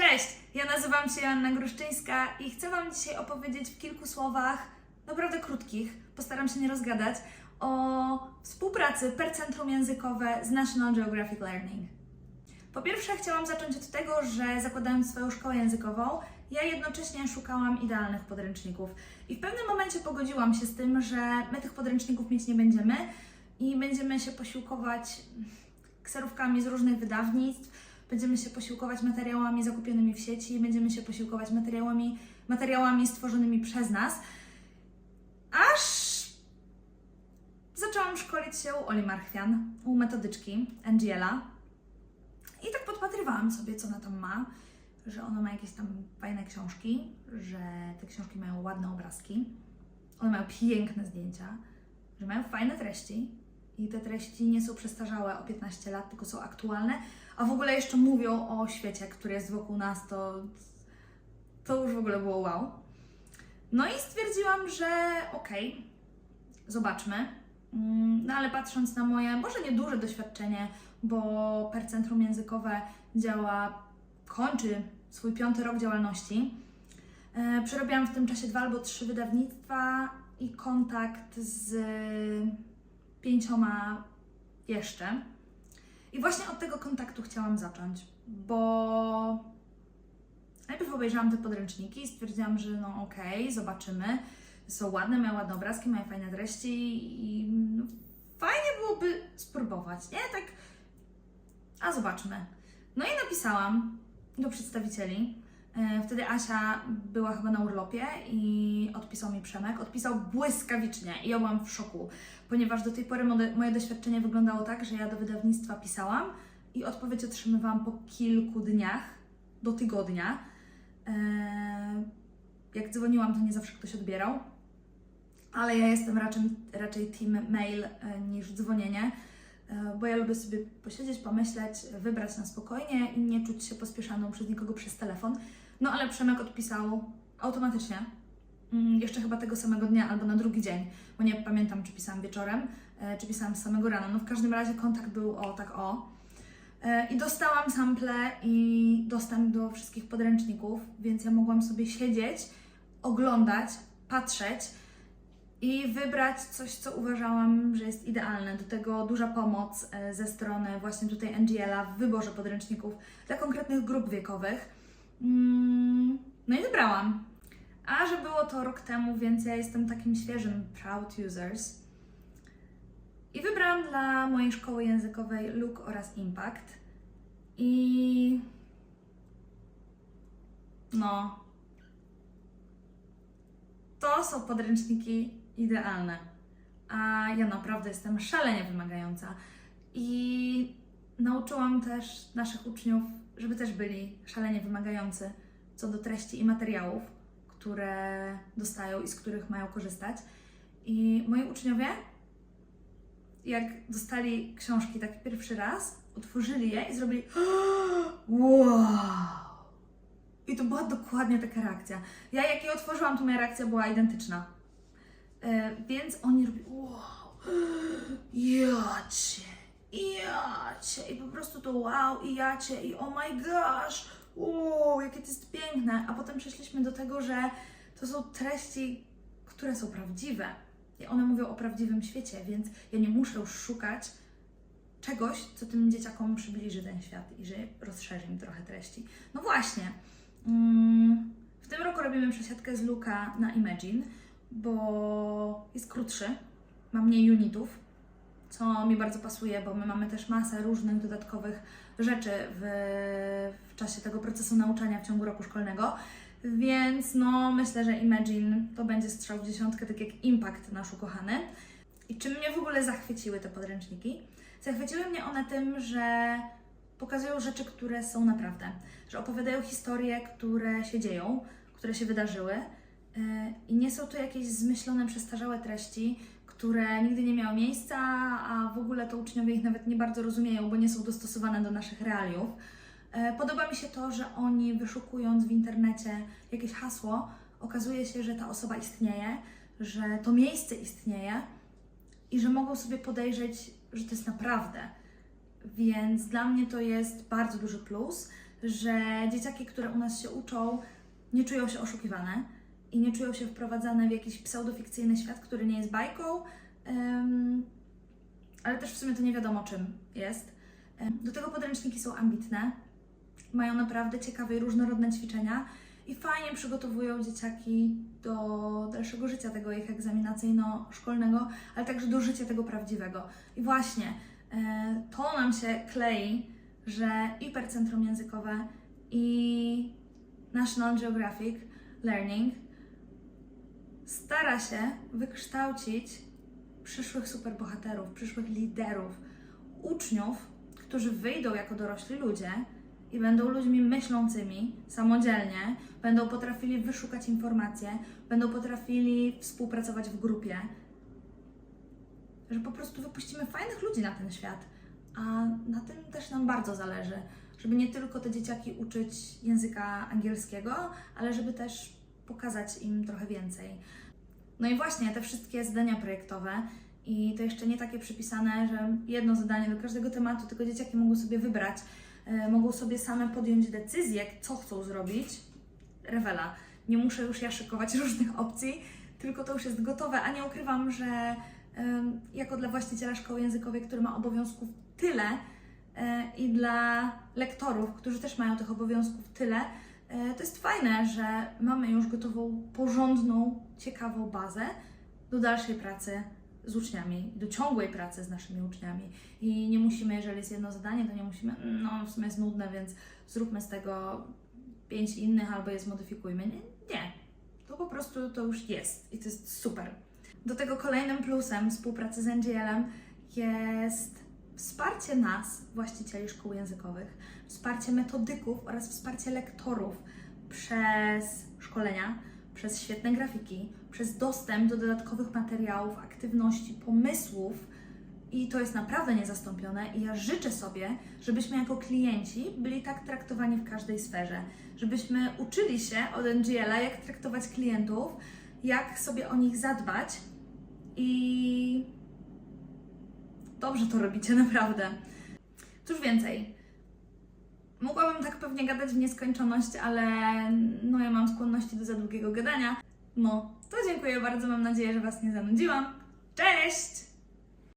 Cześć, ja nazywam się Joanna Gruszczyńska i chcę Wam dzisiaj opowiedzieć w kilku słowach, naprawdę krótkich, postaram się nie rozgadać, o współpracy per centrum językowe z National Geographic Learning. Po pierwsze, chciałam zacząć od tego, że zakładając swoją szkołę językową, ja jednocześnie szukałam idealnych podręczników. I w pewnym momencie pogodziłam się z tym, że my tych podręczników mieć nie będziemy i będziemy się posiłkować kserówkami z różnych wydawnictw, będziemy się posiłkować materiałami zakupionymi w sieci, będziemy się posiłkować materiałami, materiałami stworzonymi przez nas, aż zaczęłam szkolić się u Oli Marchwian, u metodyczki Angela. I tak podpatrywałam sobie, co ona tam ma, że ona ma jakieś tam fajne książki, że te książki mają ładne obrazki, one mają piękne zdjęcia, że mają fajne treści. I te treści nie są przestarzałe o 15 lat, tylko są aktualne, a w ogóle jeszcze mówią o świecie, który jest wokół nas, to, to już w ogóle było wow. No i stwierdziłam, że okej, zobaczmy. Mm, No ale patrząc na moje, może nie duże doświadczenie, bo per centrum językowe działa, kończy swój piąty rok działalności. E, Przerobiłam w tym czasie dwa albo trzy wydawnictwa i kontakt z pięcioma jeszcze. I właśnie od tego kontaktu chciałam zacząć, bo najpierw obejrzałam te podręczniki i stwierdziłam, że no okej, zobaczymy. Są ładne, mają ładne obrazki, mają fajne treści i no, fajnie byłoby spróbować, nie? Tak, a zobaczmy. No i napisałam do przedstawicieli. E, Wtedy Asia była chyba na urlopie i odpisał mi Przemek. Odpisał błyskawicznie i ja byłam w szoku, ponieważ do tej pory moje doświadczenie wyglądało tak, że ja do wydawnictwa pisałam i odpowiedź otrzymywałam po kilku dniach, do tygodnia. E, Jak dzwoniłam, to nie zawsze ktoś odbierał, ale ja jestem raczej, raczej team mail e, niż dzwonienie, bo ja lubię sobie posiedzieć, pomyśleć, wybrać na spokojnie i nie czuć się pospieszaną przez nikogo przez telefon. No ale Przemek odpisał automatycznie, mm, jeszcze chyba tego samego dnia albo na drugi dzień, bo nie pamiętam, czy pisałam wieczorem, e, czy pisałam samego rana. No w każdym razie kontakt był o tak o. E, I dostałam sample i dostęp do wszystkich podręczników, więc ja mogłam sobie siedzieć, oglądać, patrzeć i wybrać coś, co uważałam, że jest idealne. Do tego duża pomoc e, ze strony właśnie tutaj NGL-a w wyborze podręczników dla konkretnych grup wiekowych. Mm, No i wybrałam. A że było to rok temu, więc ja jestem takim świeżym proud users. I wybrałam dla mojej szkoły językowej Look oraz Impact. I no, to są podręczniki idealne. A ja naprawdę jestem szalenie wymagająca. I nauczyłam też naszych uczniów, żeby też byli szalenie wymagający co do treści i materiałów, które dostają i z których mają korzystać. I moi uczniowie, jak dostali książki tak pierwszy raz, otworzyli je i zrobili wow! I to była dokładnie taka reakcja. Ja jak je otworzyłam, to moja reakcja była identyczna. E, więc oni robili wow, jacie, jacie i po prostu to wow i jacie i oh my gosh, wow, jakie to jest piękne. A potem przeszliśmy do tego, że to są treści, które są prawdziwe. I one mówią o prawdziwym świecie, więc ja nie muszę już szukać czegoś, co tym dzieciakom przybliży ten świat i że rozszerzy im trochę treści. No właśnie. Mm, W tym roku robimy przesiadkę z Luka na Imagine, bo jest krótszy, ma mniej unitów, co mi bardzo pasuje, bo my mamy też masę różnych dodatkowych rzeczy w, w czasie tego procesu nauczania w ciągu roku szkolnego. Więc no, myślę, że Imagine to będzie strzał w dziesiątkę, tak jak Impact nasz ukochany. I czym mnie w ogóle zachwyciły te podręczniki? Zachwyciły mnie one tym, że pokazują rzeczy, które są naprawdę, że opowiadają historie, które się dzieją, które się wydarzyły i nie są to jakieś zmyślone, przestarzałe treści, które nigdy nie miały miejsca, a w ogóle to uczniowie ich nawet nie bardzo rozumieją, bo nie są dostosowane do naszych realiów. Yy, Podoba mi się to, że oni wyszukując w internecie jakieś hasło, okazuje się, że ta osoba istnieje, że to miejsce istnieje i że mogą sobie podejrzeć, że to jest naprawdę. Więc dla mnie to jest bardzo duży plus. że dzieciaki, które u nas się uczą, nie czują się oszukiwane i nie czują się wprowadzane w jakiś pseudofikcyjny świat, który nie jest bajką, em, ale też w sumie to nie wiadomo czym jest. Do tego podręczniki są ambitne, mają naprawdę ciekawe i różnorodne ćwiczenia i fajnie przygotowują dzieciaki do dalszego życia tego ich egzaminacyjno-szkolnego, ale także do życia tego prawdziwego. I właśnie e, to nam się klei, że Hipercentrum Językowe i National Geographic Learning stara się wykształcić przyszłych superbohaterów, przyszłych liderów, uczniów, którzy wyjdą jako dorośli ludzie i będą ludźmi myślącymi samodzielnie, będą potrafili wyszukać informacje, będą potrafili współpracować w grupie. Że po prostu wypuścimy fajnych ludzi na ten świat. A na tym też nam bardzo zależy, żeby nie tylko te dzieciaki uczyć języka angielskiego, ale żeby też pokazać im trochę więcej. No i właśnie te wszystkie zadania projektowe i to jeszcze nie takie przypisane, że jedno zadanie do każdego tematu, tylko dzieciaki mogą sobie wybrać, e, mogą sobie same podjąć decyzję, co chcą zrobić. Rewela. Nie muszę już ja szykować różnych opcji, tylko to już jest gotowe, a nie ukrywam, że jako dla właściciela szkoły językowej, który ma obowiązków tyle e, i dla lektorów, którzy też mają tych obowiązków tyle, to jest fajne, że mamy już gotową, porządną, ciekawą bazę do dalszej pracy z uczniami, do ciągłej pracy z naszymi uczniami. I nie musimy, jeżeli jest jedno zadanie, to nie musimy, no w sumie jest nudne, więc zróbmy z tego pięć innych albo je zmodyfikujmy. Nie, nie. To po prostu to już jest i to jest super. Do tego kolejnym plusem współpracy z NGL-em jest wsparcie nas, właścicieli szkół językowych, wsparcie metodyków oraz wsparcie lektorów przez szkolenia, przez świetne grafiki, przez dostęp do dodatkowych materiałów, aktywności, pomysłów. I to jest naprawdę niezastąpione. I ja życzę sobie, żebyśmy jako klienci byli tak traktowani w każdej sferze. Żebyśmy uczyli się od NGL-a, jak traktować klientów, jak sobie o nich zadbać. I dobrze to robicie, naprawdę. Cóż więcej. Mogłabym tak pewnie gadać w nieskończoność, ale no ja mam skłonności do za długiego gadania. No, to dziękuję bardzo, mam nadzieję, że Was nie zanudziłam. Cześć!